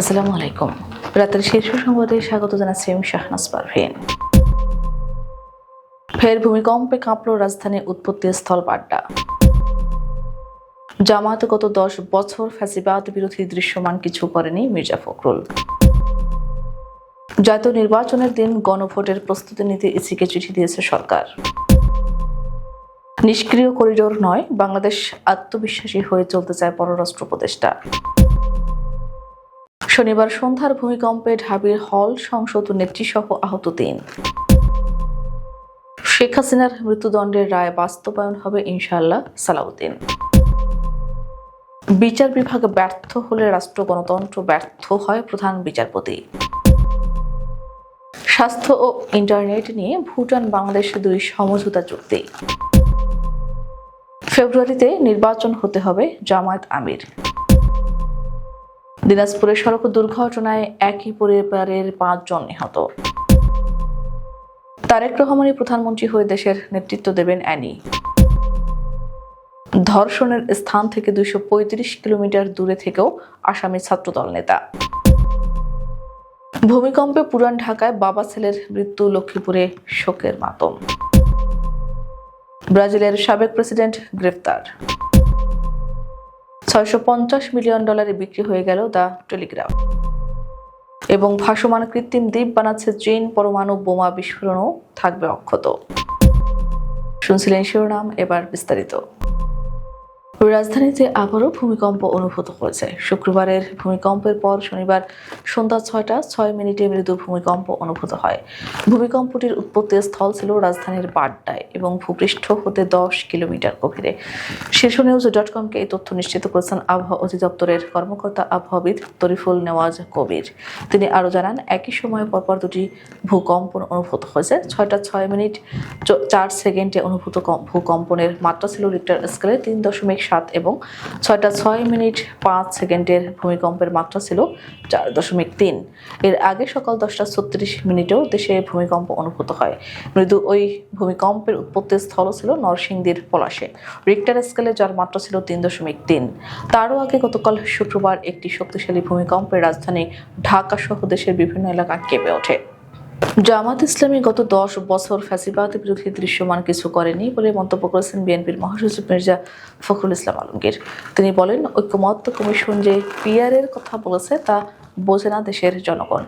আসসালামু আলাইকুম। রাতের শীর্ষ সংবাদে স্বাগত জানাচ্ছি আমি শাহনাজ পারভিন। ফের ভূমিকম্পে কাঁপল রাজধানী উৎপত্তি স্থল পাড্ডা জামাত গত দশ বছর ফ্যাসিবাদ বিরোধী দৃশ্যমান কিছু করেনি মির্জা ফখরুল। জাতীয় নির্বাচনের দিন গণভোটের প্রস্তুতি নিতে ইসিকে চিঠি দিয়েছে সরকার। নিষ্ক্রিয় করিডোর নয়, বাংলাদেশ আত্মবিশ্বাসী হয়ে চলতে চায় পররাষ্ট্র উপদেষ্টা। শনিবার সন্ধ্যার ভূমিকম্পে ঢাবির হল সংসদ নেত্রী সহ আহত তিন। শেখ হাসিনার মৃত্যুদণ্ডের রায় বাস্তবায়ন হবে ইনশাআল্লাহ সালাউদ্দিন। বিচার বিভাগ ব্যর্থ হলে রাষ্ট্র, গণতন্ত্র ব্যর্থ হয় প্রধান বিচারপতি। স্বাস্থ্য ও ইন্টারনেট নিয়ে ভুটান, বাংলাদেশ দুই সমঝোতা চুক্তি। ফেব্রুয়ারিতে নির্বাচন হতে হবে জামায়াত আমির। দিনাজপুরে সড়ক দুর্ঘটনায় একই পরিবারের পাঁচজন নিহত। তারেক রহমানই প্রধানমন্ত্রী হয়ে দেশের নেতৃত্ব দেবেন অ্যানি। ধর্ষণের স্থান থেকে দুইশো পঁয়ত্রিশ কিলোমিটার দূরে থেকেও আসামি ছাত্রদল নেতা। ভূমিকম্পে পুরান ঢাকায় বাবা ছেলের মৃত্যু লক্ষ্মীপুরে শোকের মাতম। ব্রাজিলের সাবেক প্রেসিডেন্ট গ্রেফতার। ছয়শো পঞ্চাশ মিলিয়ন ডলারে বিক্রি হয়ে গেল দ্য টেলিগ্রাফ। এবং ভাসমান কৃত্রিম দ্বীপ বানাচ্ছে চীন, পরমাণু, বোমা বিস্ফোরণও থাকবে অক্ষত। শুনছিলেন শিরোনাম, এবার বিস্তারিত। রাজধানীতে আবারও ভূমিকম্প অনুভূত হয়েছে। শুক্রবারের ভূমিকম্পের পর শনিবার সন্ধ্যা ছয়টা ছয় মিনিটে মৃদু ভূমিকম্প অনুভূত হয়। ভূমিকম্পটির উৎপত্তি স্থল ছিল রাজধানীর বাড্ডায় এবং ভূপৃষ্ঠ হতে দশ কিলোমিটার গভীরে। শীর্ষ নিউজ ডট কমকে এই তথ্য নিশ্চিত করেছেন আবহাওয়া অধিদপ্তরের কর্মকর্তা আবহাওয়াবিদ তরিফুল নেওয়াজ কবির। তিনি আরও জানান, একই সময়ে পরপর দুটি ভূকম্পন অনুভূত হয়েছে। ছয়টা ছয় মিনিট চার সেকেন্ডে অনুভূত কম- ভূকম্পনের মাত্রা ছিল রিক্টার স্কেলে তিন দশমিক সাত এবং ছয়টা ছয় মিনিট পাঁচ সেকেন্ডের ভূমিকম্পের মাত্রা ছিল চার দশমিক তিন। এর আগে সকাল দশটা ছত্রিশ মিনিটেও দেশে ভূমিকম্প অনুভূত হয়। মৃদু ওই ভূমিকম্পের উৎপত্তির স্থল ছিল নরসিংদীর পলাশে। রিক্টার স্কেলে যার মাত্রা ছিল তিন দশমিক তিন। তারও আগে গতকাল শুক্রবার একটি শক্তিশালী ভূমিকম্পে রাজধানী ঢাকা সহ দেশের বিভিন্ন এলাকা কেঁপে ওঠে। জামাত ইসলামী গত দশ বছর ফ্যাসিবাদ বিরোধী দৃশ্যমান কিছু করেনি বলে মন্তব্য করেছেন বিএনপির মহাসচিব মির্জা ফখরুল ইসলাম আলমগীর। তিনি বলেন, ঐক্যমত্য কমিশন যে পিয়ারের কথা বলেছে, তা বোঝে না দেশের জনগণ।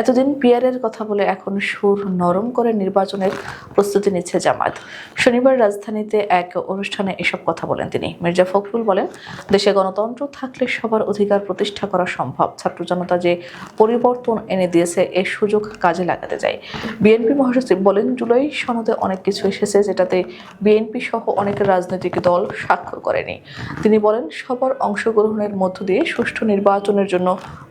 এতদিন পিয়ারের কথা বলে এখন সুর নরম করে নির্বাচনের প্রস্তুতি নিচ্ছে জামাত শনিবার রাজধানীতে এক অনুষ্ঠানে এসব কথা বলেন তিনি। মির্জা ফখরুল বলেন, দেশে গণতন্ত্র থাকলে সবার অধিকার প্রতিষ্ঠা করা সম্ভব। ছাত্র জনতা যে পরিবর্তন এনে দিয়েছে এর সুযোগ কাজে লাগাতে যায় বিএনপি মহাসচিব বলেন, জুলাই সনদে অনেক কিছু এসেছে যেটাতে বিএনপি সহ অনেক রাজনৈতিক দল স্বাক্ষর করেনি। তিনি বলেন, সবার অংশগ্রহণের মধ্য দিয়ে সুষ্ঠু নির্বাচনের জন্য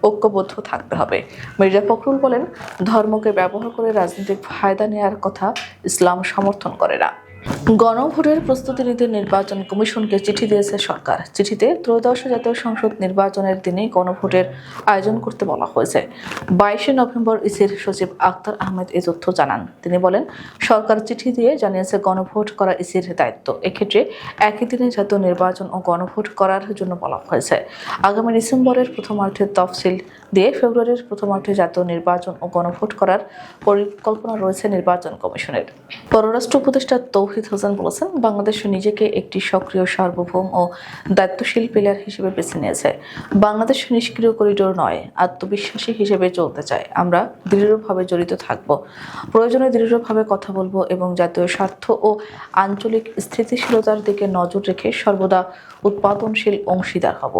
ঐক্যবদ্ধ থাকতে হবে। মির্জা ফখরুল বলেন, ধর্মকে ব্যবহার করে রাজনৈতিক ফায়দা নেওয়ার কথা ইসলাম সমর্থন করে না। গণভোটের প্রস্তুতি নিতে নির্বাচন কমিশনকে চিঠি দিয়েছে সরকার। চিঠিতে ত্রয়োদশ জাতীয় সংসদ নির্বাচনের দিনে গণভোটের আয়োজন করতে বলা হয়েছে। বাইশে নভেম্বর ইসির সচিব আক্তার আহমেদ এই তথ্য জানান। তিনি বলেন, সরকার চিঠি দিয়ে জানিয়েছে গণভোট করা ইসির দায়িত্ব। এক্ষেত্রে একই দিনে জাতীয় নির্বাচন ও গণভোট করার জন্য বলা হয়েছে। আগামী ডিসেম্বরের প্রথমার্ধের তফসিল দিয়ে ফেব্রুয়ারির প্রথমার্ধে জাতীয় নির্বাচন ও গণভোট করার পরিকল্পনা রয়েছে নির্বাচন কমিশনের। পররাষ্ট্র উপদেষ্টা তৌহিদ হোসেন বলেছেন বাংলাদেশ নিজেকে একটি সক্রিয় সার্বভৌম ও দায়িত্বশীল প্লেয়ার হিসেবে বেছে নিয়েছে। বাংলাদেশ নিষ্ক্রিয় করিডোর নয়, আত্মবিশ্বাসী হিসেবে চলতে চায়। আমরা দৃঢ়ভাবে জড়িত থাকব। প্রয়োজনে দৃঢ়ভাবে কথা বলব এবং জাতীয় স্বার্থ ও আঞ্চলিক স্থিতিশীলতার দিকে নজর রেখে সর্বদা উৎপাদনশীল অংশীদার হব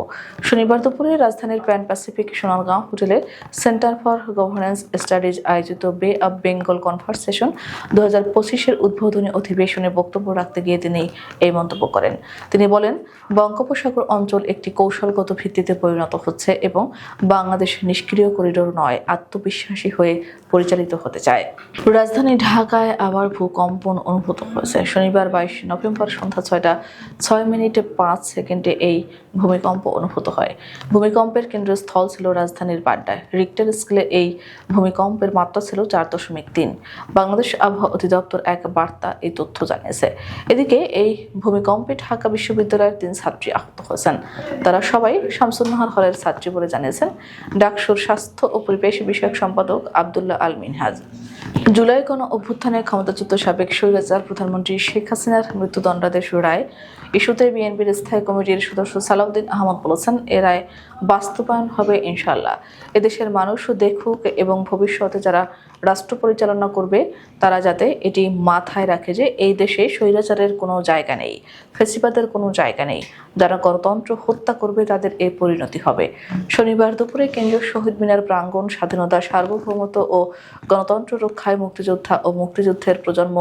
শনিবার দুপুরে রাজধানীর প্যান প্যাসিফিক সোনারগাঁও হোটেলে সেন্টার ফর গভর্নেন্স স্টাডিজ আয়োজিত বে অব বেঙ্গল কনভারসেশন দু হাজার পঁচিশের উদ্বোধনী অধিবেশনে বক্তব্য রাখতে গিয়ে তিনি এই মন্তব্য করেন। তিনি বলেন, বঙ্গোপসাগর অঞ্চল একটি কৌশলগত ভিত্তিতে পরিণত হচ্ছে এবং বাংলাদেশ নিষ্ক্রিয় করিডোর নয়, আত্মবিশ্বাসী হয়ে পরিচালিত হতে চায়। রাজধানী ঢাকায় আবার ভূকম্পন অনুভূত হয়েছে। শনিবার বাইশ নভেম্বর সন্ধ্যা ছয়টা, ছয় মিনিটে পাঁচ সেকেন্ডে এই ভূমিকম্প অনুভূত হয়। ভূমিকম্পের কেন্দ্রস্থল ছিল রাজধানীর বাড্ডায়। রিক্টার স্কেলে এই ভূমিকম্পের মাত্রা ছিল চার দশমিক তিন। বাংলাদেশ আবহাওয়া অধিদপ্তর এক বার্তা এই তথ্য জানিয়েছে। এদিকে এই ভূমিকম্পে ঢাকা বিশ্ববিদ্যালয়ের তিন ছাত্রী আহত হয়েছেন। তারা সবাই শামসুন্নাহার হলের ছাত্রী বলে জানিয়েছেন। ডাকসুর স্বাস্থ্য ও পরিবেশ বিষয়ক সম্পাদক আবদুল্লাহ আল মিনহাজ। জুলাই কোন অভ্যুত্থানের ক্ষমতাচ্যুত সাবেক স্বৈরাচার প্রধানমন্ত্রী শেখ হাসিনার মৃত্যুদণ্ডাদেশ রায়। ইস্যুতে বিএনপির স্থায়ী কমিটির সদস্য সালাউদ্দিন আহমদ বলেছেন, এ রায় বাস্তবায়ন হবে ইনশাল্লাহ এদেশের মানুষও দেখুক এবং ভবিষ্যতে যারা রাষ্ট্র পরিচালনা করবে তারা যাতে এটি মাথায় রাখে যে এই দেশে স্বৈরাচারের কোনো জায়গা নেই, ফেসিবাদের কোনো জায়গা নেই। যারা গণতন্ত্র হত্যা করবে তাদের এই পরিণতি হবে। শনিবার দুপুরে কেন্দ্রীয় শহীদ মিনার প্রাঙ্গণ স্বাধীনতা সার্বভৌমত্ব ও গণতন্ত্র রক্ষায় মুক্তিযোদ্ধা ও মুক্তিযুদ্ধের প্রজন্ম,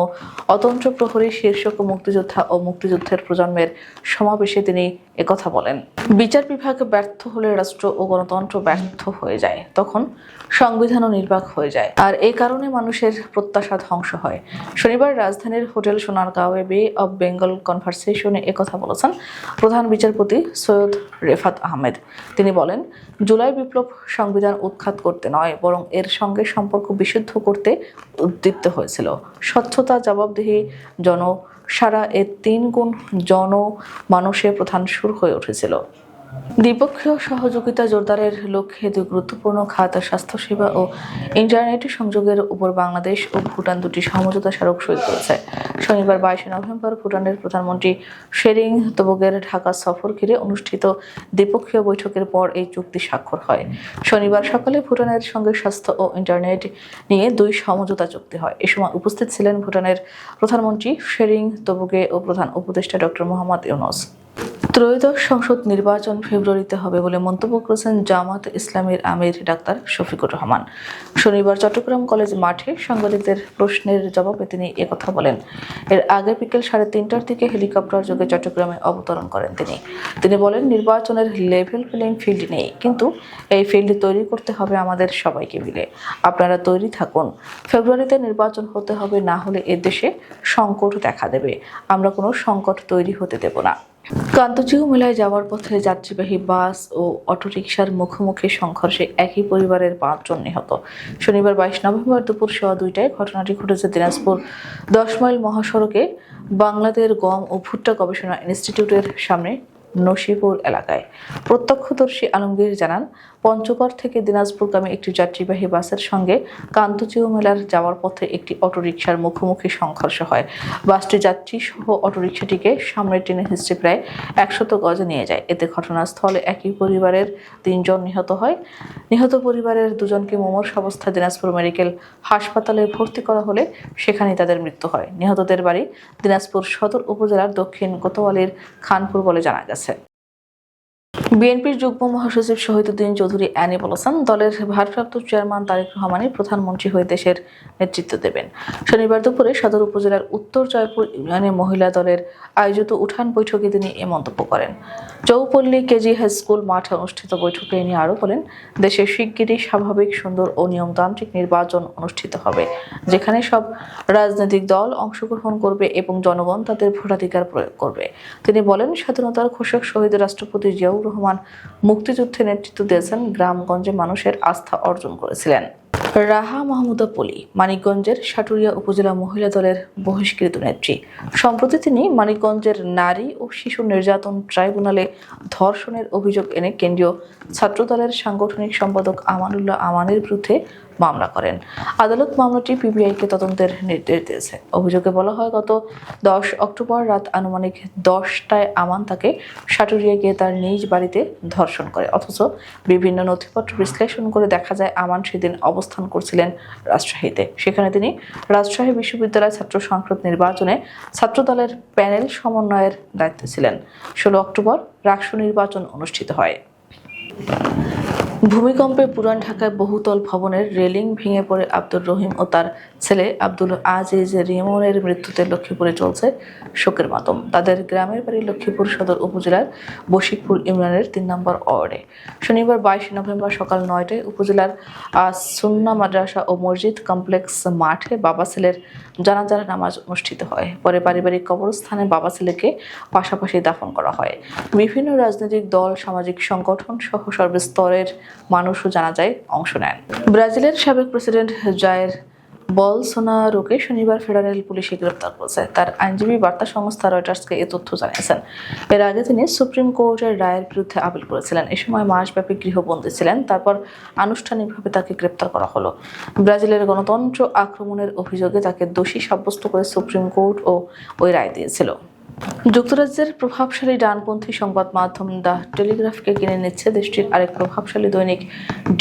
অতন্ত্র প্রহরী শীর্ষক মুক্তিযোদ্ধা ও মুক্তিযুদ্ধের প্রজন্মের সমাবেশে তিনি একথা বলেন। বিচার বিভাগ ব্যর্থ হলে রাষ্ট্র ও গণতন্ত্র ব্যর্থ হয়ে যায়, তখন সংবিধানও নির্বাক হয়ে যায়। আর এই কারণে মানুষের প্রত্যাশা ধ্বংস হয়। শনিবার রাজধানীর হোটেল সোনারগাঁওয়ে বে অব বেঙ্গল কনভারসেশনে একথা বলেছেন প্রধান বিচারপতি সৈয়দ রেফাত আহমেদ। তিনি বলেন, জুলাই বিপ্লব সংবিধান উৎখাত করতে নয়, বরং এর সঙ্গে সম্পর্ক বিশুদ্ধ করতে উদ্দীপ্ত হয়েছিল। স্বচ্ছতা, জবাবদিহি জন সারা এর তিন গুণ জন মানুষের প্রধান সুর হয়ে উঠেছিল। দ্বিপক্ষীয় সহযোগিতা জোরদারের লক্ষ্যে দুই গুরুত্বপূর্ণ খাত স্বাস্থ্যসেবা ও ইন্টারনেট সংযোগের উপর বাংলাদেশ ও ভুটান দুটি সমঝোতা স্মারক সই করেছে। শনিবার বাইশে নভেম্বর ভুটানের প্রধানমন্ত্রী শেরিং তোবগের ঢাকা সফর ঘিরে অনুষ্ঠিত দ্বিপক্ষীয় বৈঠকের পর এই চুক্তি স্বাক্ষর হয়। শনিবার সকালে ভুটানের সঙ্গে স্বাস্থ্য ও ইন্টারনেট নিয়ে দুই সমঝোতা চুক্তি হয়। এ সময় উপস্থিত ছিলেন ভুটানের প্রধানমন্ত্রী শেরিং তোবগে ও প্রধান উপদেষ্টা ডক্টর মোহাম্মদ ইউনুস। ত্রয়োদশ সংসদ নির্বাচন ফেব্রুয়ারিতে হবে বলে মন্তব্য করেছেন জামাত ইসলামের আমির ডাক্তার শফিকুর রহমান। শনিবার চট্টগ্রাম কলেজ মাঠে সাংবাদিকদের প্রশ্নের জবাবে তিনি একথা বলেন। এর আগে বিকেল সাড়ে তিনটার দিকে হেলিকপ্টার যোগে চট্টগ্রামে অবতরণ করেন তিনি। তিনি বলেন, নির্বাচনের লেভেল প্লেইং ফিল্ড নেই, কিন্তু এই ফিল্ড তৈরি করতে হবে আমাদের সবাইকে মিলে। আপনারা তৈরি থাকুন। ফেব্রুয়ারিতে নির্বাচন হতে হবে না হলে এ দেশে সংকট দেখা দেবে। আমরা কোনো সংকট তৈরি হতে দেব না। কান্তজিউ মেলায় যাওয়ার পথে যাত্রীবাহী বাস ও অটোরিকশার মুখোমুখি সংঘর্ষে একই পরিবারের পাঁচজন নিহত। শনিবার বাইশ নভেম্বর দুপুর সোয়া দুইটায় ঘটনাটি ঘটেছে দিনাজপুর দশ মাইল মহাসড়কে বাংলাদেশ গম ও ভুট্টা গবেষণা ইনস্টিটিউটের সামনে নসিপুর এলাকায়। প্রত্যক্ষদর্শী আলমগীর জানান পঞ্চগড় থেকে দিনাজপুরগামী একটি যাত্রীবাহী বাসের সঙ্গে কান্তজিও মেলার যাওয়ার পথে একটি অটোরিকশার মুখোমুখি সংঘর্ষ হয়। বাসটি যাত্রী সহ অটোরিকশাটিকে সামনে টেনে হিস্ট্রি প্রায় একশত গজে নিয়ে যায়। এতে ঘটনাস্থলে একই পরিবারের তিনজন নিহত হয়। নিহত পরিবারের দুজনকে মুমূর্ষ অবস্থায় দিনাজপুর মেডিকেল হাসপাতালে ভর্তি করা হলে সেখানেই তাদের মৃত্যু হয়। নিহতদের বাড়ি দিনাজপুর সদর উপজেলার দক্ষিণ কোতোয়ালির খানপুর বলে জানা গেছে। বিএনপির যুগ্ম মহাসচিব শহীদুদ্দিন চৌধুরী অ্যানি বলেছেন, দলের ভারপ্রাপ্ত চেয়ারম্যান তারেক রহমানই প্রধানমন্ত্রী হয়ে দেশের নেতৃত্ব দেবেন। শনিবার দুপুরে সদর উপজেলার উত্তর জয়পুর ইউনিয়নে মহিলা দলের আয়োজিত উঠান বৈঠকে তিনি এ মন্তব্য করেন। চৌপল্লী কেজি হাই স্কুল মাঠে অনুষ্ঠিত বৈঠকে তিনি আরও বলেন, দেশে শিগগিরই স্বাভাবিক, সুন্দর ও নিয়মতান্ত্রিক নির্বাচন অনুষ্ঠিত হবে, যেখানে সব রাজনৈতিক দল অংশগ্রহণ করবে এবং জনগণ তাদের ভোটাধিকার প্রয়োগ করবে। তিনি বলেন, স্বাধীনতার ঘোষক শহীদ রাষ্ট্রপতি জিয়াউর রহমান মুক্তিযুদ্ধে নেতৃত্ব দিয়েছেন গ্রামগঞ্জে মানুষের আস্থা অর্জন করেছিলেন। রাহা মাহমুদা পলি, মানিকগঞ্জের সাটুরিয়া উপজেলা মহিলা দলের বহিষ্কৃত নেত্রী। সম্প্রতি তিনি মানিকগঞ্জের নারী ও শিশু নির্যাতন ট্রাইব্যুনালে ধর্ষণের অভিযোগ এনে কেন্দ্রীয় ছাত্রদলের সাংগঠনিক সম্পাদক আমানুল্লাহ আমানের বিরুদ্ধে মামলা করেন। আদালত মামলাটি পিবিআইকে তদন্তের নির্দেশ দিয়েছে। অভিযোগে বলা হয়, গত দশ অক্টোবর রাত আনুমানিক দশটায় আমান তাকে সাটুরিয়া গিয়ে তার নিজ বাড়িতে ধর্ষণ করে। অথচ বিভিন্ন নথিপত্র বিশ্লেষণ করে দেখা যায়, আমান সেদিন অবস্থান করছিলেন রাজশাহীতে। সেখানে তিনি রাজশাহী বিশ্ববিদ্যালয় ছাত্র সংসদ নির্বাচনে ছাত্রদলের প্যানেল সমন্বয়ের দায়িত্বে ছিলেন। ষোলো অক্টোবর রাকসু নির্বাচন অনুষ্ঠিত হয়। ভূমিকম্পে পুরান ঢাকায় বহুতল ভবনের রেলিং ভেঙে পড়ে আব্দুর রহিম ও তার ছেলে আব্দুল আজিজ রিমনের মৃত্যুতে লক্ষ্মীপুরে চলছে শোকের মাতম। তাদের গ্রামের বাড়ি লক্ষ্মীপুর সদর উপজেলার বশিকপুর ইউনিয়নের তিন নম্বর ওয়ার্ডে। শনিবার বাইশে নভেম্বর সকাল নয়টায় উপজেলার সুন্না মাদ্রাসা ও মসজিদ কমপ্লেক্স মাঠে বাবা ছেলের জানাজার নামাজ অনুষ্ঠিত হয়। পরে পারিবারিক কবরস্থানে বাবা ছেলেকে পাশাপাশি দাফন করা হয়। বিভিন্ন রাজনৈতিক দল, সামাজিক সংগঠন সহ সর্বস্তরের মানুষও জানা যায়, অংশ নেন। ব্রাজিলের সাবেক প্রেসিডেন্ট জয়ের জায়ের বলসোনারোকে শনিবার ফেডারেল পুলিশে গ্রেপ্তার করেছে। তার আইনজীবী বার্তা সংস্থা রয়টার্সকে এ তথ্য জানিয়েছেন। এর আগে তিনি সুপ্রিম কোর্টের রায়ের বিরুদ্ধে আপিল করেছিলেন। এ সময় মাসব্যাপী গৃহবন্দী ছিলেন। তারপর আনুষ্ঠানিকভাবে তাকে গ্রেপ্তার করা হলো। ব্রাজিলের গণতন্ত্র আক্রমণের অভিযোগে তাকে দোষী সাব্যস্ত করে সুপ্রিম কোর্ট ও ওই রায় দিয়েছিল। যুক্তরাজ্যের প্রভাবশালী ডানপন্থী সংবাদ মাধ্যম দ্য টেলিগ্রাফকে কিনে নিচ্ছে দেশটির আরেক প্রভাবশালী দৈনিক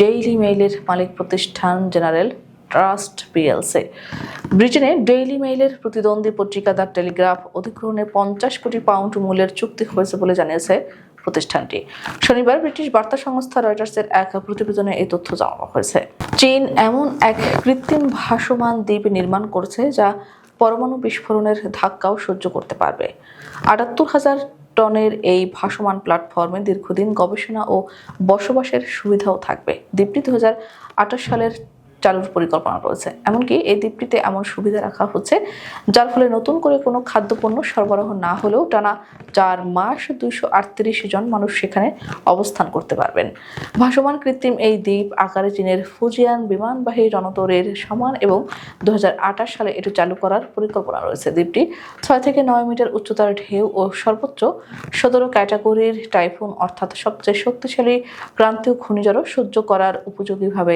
ডেইলি মেইলের মালিক প্রতিষ্ঠান জেনারেল ট্রাস্ট পিএলসি। ব্রিটেনে ডেইলি মেইলের প্রতিদ্বন্দ্বী পত্রিকা দ্য টেলিগ্রাফ অধিগ্রহণে পঞ্চাশ কোটি পাউন্ড মূল্যের চুক্তি হয়েছে বলে জানিয়েছে প্রতিষ্ঠানটি। শনিবার ব্রিটিশ বার্তা সংস্থা রয়টার্সের এক প্রতিবেদনে এই তথ্য জানানো হয়েছে। চীন এমন এক কৃত্রিম ভাসমান দ্বীপ নির্মাণ করছে যা পরমাণু বিস্ফোরণের ধাক্কাও সহ্য করতে পারবে। আটাত্তর হাজার টনের এই ভাসমান প্ল্যাটফর্মে দীর্ঘদিন গবেষণা ও বসবাসের সুবিধাও থাকবে। দ্বীপটি দু হাজার আঠাশ সালের চালুর পরিকল্পনা রয়েছে। এমনকি এই দ্বীপটিতে এমন সুবিধা রাখা হচ্ছে, যার ফলে নতুন করে কোনো খাদ্যপণ্য সরবরাহ না হলেও টানা চার মাস দুইশো আটত্রিশ জন মানুষ সেখানে অবস্থান করতে পারবেন। ভাসমান কৃত্রিম এই দ্বীপ আকারে চীনের ফুজিয়ান বিমানবাহী রণতরের সমান এবং দু হাজার আঠাশ সালে এটি চালু করার পরিকল্পনা রয়েছে। দ্বীপটি ছয় থেকে নয় মিটার উচ্চতার ঢেউ ও সর্বোচ্চ সতেরো ক্যাটাগরির টাইফুন অর্থাৎ সবচেয়ে শক্তিশালী ক্রান্তীয় ঘূর্ণিঝড়ও সহ্য করার উপযোগীভাবে